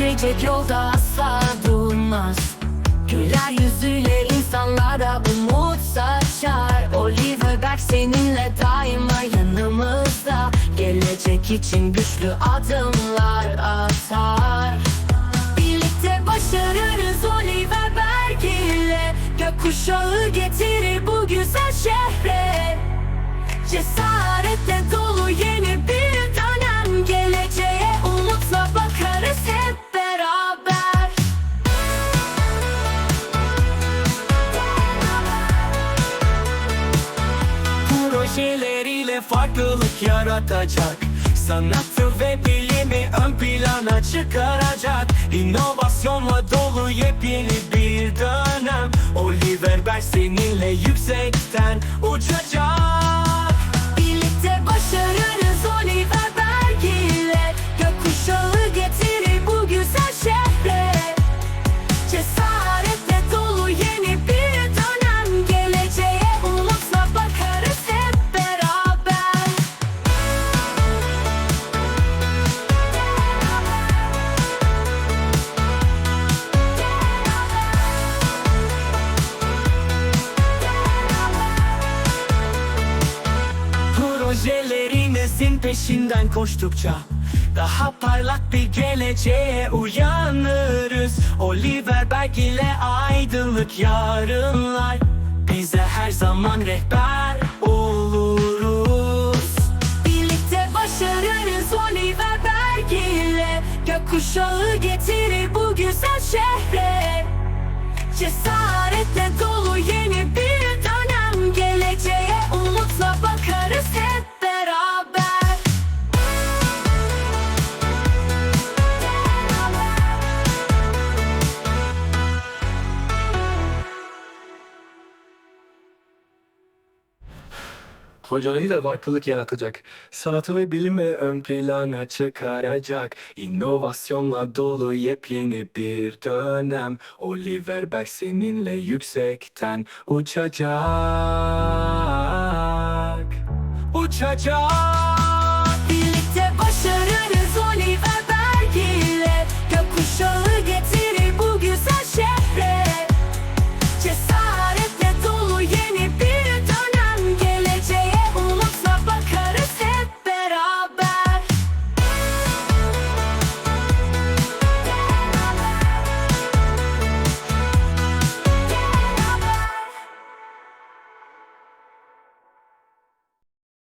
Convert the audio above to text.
Gelecek yolda asla durmaz. Güler yüzüyle insanlara umut saçar. Oliver Berk seninle daima yanımızda. Gelecek için güçlü adımlar atar. Birlikte başarırız Oliver Berk ile. Gökkuşağı getirir Projeleriyle farklılık yaratacak. Sanatı ve bilimi ön plana çıkaracak. İnovasyonla dolu yepyeni bir dönem. Oliver Berk seninle yüksekten uçacak Projelerinizin peşinden koştukça Daha parlak bir geleceğe uyanırız. Oliver Berk ile aydınlık yarınlar. Bize her zaman rehber oluruz. Birlikte başarırız Oliver Berk ile. Gökkuşağı getirir bu güzel şehre. Cesaretle dolu yeni bir Projeleriyle farklılık yaratacak. Sanatı ve bilimi ön plana çıkaracak. İnovasyonla dolu yepyeni bir dönem. Oliver Berk seninle yüksekten uçacak. Uçacak.